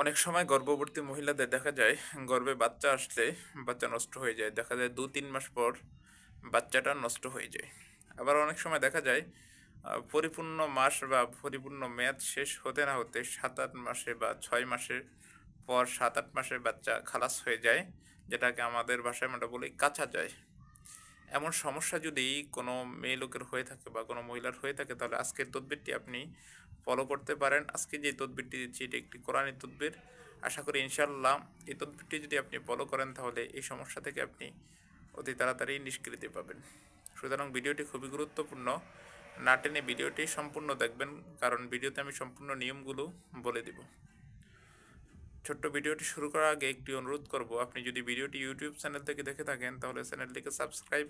অনেক সময় গর্ভবতী মহিলাদের দেখা যায়, গর্ভে বাচ্চা আসলে বাচ্চা নষ্ট হয়ে যায়। দেখা যায় দু তিন মাস পর বাচ্চাটা নষ্ট হয়ে যায়। আবার অনেক সময় দেখা যায় পরিপূর্ণ মাস বা পরিপূর্ণ মেয়াদ শেষ হতে না হতে সাত আট মাসে বা ছয় মাসের পর সাত আট মাসে বাচ্চা খালাস হয়ে যায়, যেটাকে আমাদের ভাষায় আমরা বলি কাঁচা যায়। এমন সমস্যা যদি কোনো মেয়ে লোকের হয়ে থাকে বা কোনো মহিলার হয়ে থাকে, তাহলে আজকের তদবিরটি আপনি ফলো করতে পারেন। আজকে যে তদবিরটি দিচ্ছি, এটি একটি কোরআনী তদবির। আশা করি ইনশাল্লাহ এই তদবিরটি যদি আপনি ফলো করেন, তাহলে এই সমস্যা থেকে আপনি অতি তাড়াতাড়ি নিষ্কৃতি পাবেন। সুতরাং ভিডিওটি খুবই গুরুত্বপূর্ণ। না টেনে ভিডিওটি সম্পূর্ণ দেখবেন, কারণ ভিডিওতে আমি সম্পূর্ণ নিয়মগুলো বলে দিব। ছোট্ট ভিডিওটি শুরু করার আগে একটি অনুরোধ করব, আপনি যদি ভিডিওটি ইউটিউব চ্যানেল থেকে দেখে থাকেন, তাহলে চ্যানেলটিকে সাবস্ক্রাইব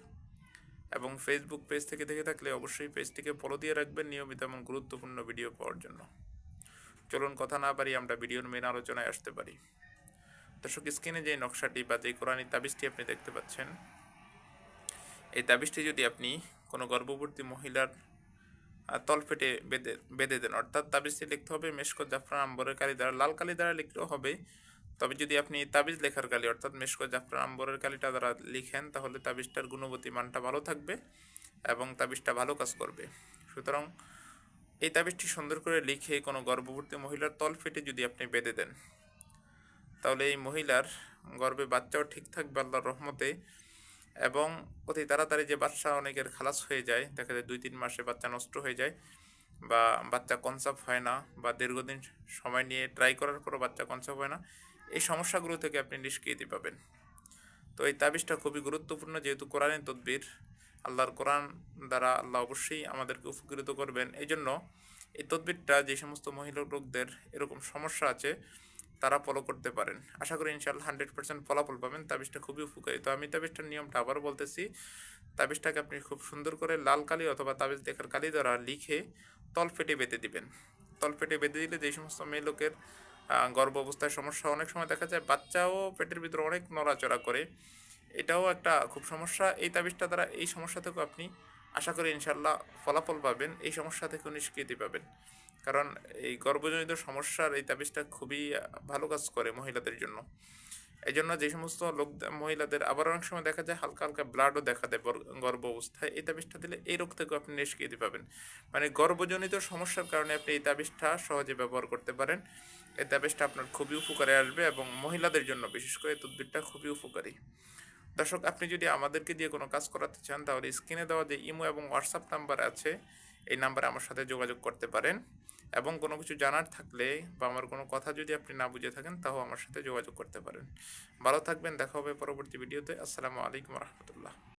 এবং ফেসবুক পেজ থেকে দেখে থাকলে অবশ্যই পেজটিকে ফলো দিয়ে রাখবেন নিয়মিত এবং গুরুত্বপূর্ণ ভিডিও পাওয়ার জন্য। চলুন কথা না পারি আমরা ভিডিওর মেন আলোচনায় আসতে পারি। দর্শক স্ক্রিনে যে নকশাটি বা যে কোরআনী তাবিজটি আপনি দেখতে পাচ্ছেন, এই তাবিজটি যদি আপনি কোনো গর্ভবতী মহিলার তলপেটে বেঁধে বেঁধে দেন। অর্থাৎ তাবিজটি লিখতে হবে মেশকো জাফরান আম্বরের কালি দ্বারা। লাল কালি দ্বারা লিখলেও হবে। তবে যদি আপনি তাবিজ লেখার কালি, অর্থাৎ মেশকো জাফরান আম্বরের কালিটা দ্বারা লিখেন, তাহলে তাবিজটার গুণবতী মানটা ভালো থাকবে এবং তাবিজটা ভালো কাজ করবে। সুতরাং এই তাবিজটি সুন্দর করে লিখে কোনো গর্ভবতী মহিলার তলপেটে যদি আপনি বেঁধে দেন, তাহলে এই মহিলার গর্ভে বাচ্চাও ঠিক থাকবে আল্লাহর রহমতে। এবং অতি তাড়াতাড়ি যে বাচ্চা অনেকের খালাস হয়ে যায়, দেখা যায় দুই তিন মাসে বাচ্চা নষ্ট হয়ে যায় বা বাচ্চা কনসাপ হয় না বা দীর্ঘদিন সময় নিয়ে ট্রাই করার পরও বাচ্চা কনসাপ হয় না, এই সমস্যাগুলো থেকে আপনি নিষ্কৃতি পাবেন। তো এই তাবিজটা খুবই গুরুত্বপূর্ণ যেহেতু কোরআনের তদ্বির, আল্লাহর কোরআন দ্বারা আল্লাহ অবশ্যই আমাদেরকে উপকৃত করবেন। এই জন্য এই তদ্বিরটা যে সমস্ত মহিলা লোকদের এরকম সমস্যা আছে তারা ফলো করতে পারেন। আশা করি ইনশাল্লাহ হান্ড্রেড পার্সেন্ট ফলাফল পাবেন। তাবিজটা খুবই উপকারী। তো আমি তাবিজটার নিয়মটা আবার বলতেছি। তাবিজটাকে আপনি খুব সুন্দর করে লাল কালি অথবা তাবিজ দেখার কালি দ্বারা লিখে তলপেটে বেঁধে দিবেন। তলপেটে বেঁধে দিলে যে সমস্ত মেয়ে লোকের গর্ভ অবস্থায় সমস্যা অনেক সময় দেখা যায়, বাচ্চাও পেটের ভিতরে অনেক নড়াচড়া করে। এটাও একটা খুব সমস্যা। এই তাবিজটা দ্বারা এই সমস্যা থেকেও আপনি আশা করি ইনশাল্লাহ ফলাফল পাবেন, এই সমস্যা থেকেও নিষ্কৃতি পাবেন। কারণ এই গর্ভজনিত সমস্যার এই তাবিজটা খুবই ভালো কাজ করে মহিলাদের জন্য। এই জন্য যে সমস্ত লোক, মহিলাদের আবার অনেক সময় দেখা যায় হালকা হালকা ব্লাডও দেখা দেয় গর্ভ অবস্থায়। এই তাবিজটা দিলে এই রোগ থেকেও আপনি নিষ্কৃতি পাবেন। মানে গর্ভজনিত সমস্যার কারণে আপনি এই তাবিজটা সহজে ব্যবহার করতে পারেন। এই তাবিজটা আপনার খুবই উপকারে আসবে এবং মহিলাদের জন্য, বিশেষ করে এই তদ্বিরটা খুবই উপকারী। দর্শক, আপনি যদি আমাদেরকে দিয়ে কোনো কাজ করাতে চান, তাহলে স্ক্রিনে দেওয়া যে ইমো এবং হোয়াটসঅ্যাপ নাম্বার আছে, এই নাম্বারে আমার সাথে যোগাযোগ করতে পারেন। এবং কোনো কিছু জানার থাকলে বা আমার কোনো কথা যদি আপনি না বুঝে থাকেন তাও আমার সাথে যোগাযোগ করতে পারেন। ভালো থাকবেন, দেখা হবে পরবর্তী ভিডিওতে। আসসালামু আলাইকুম রহমতুল্লাহ।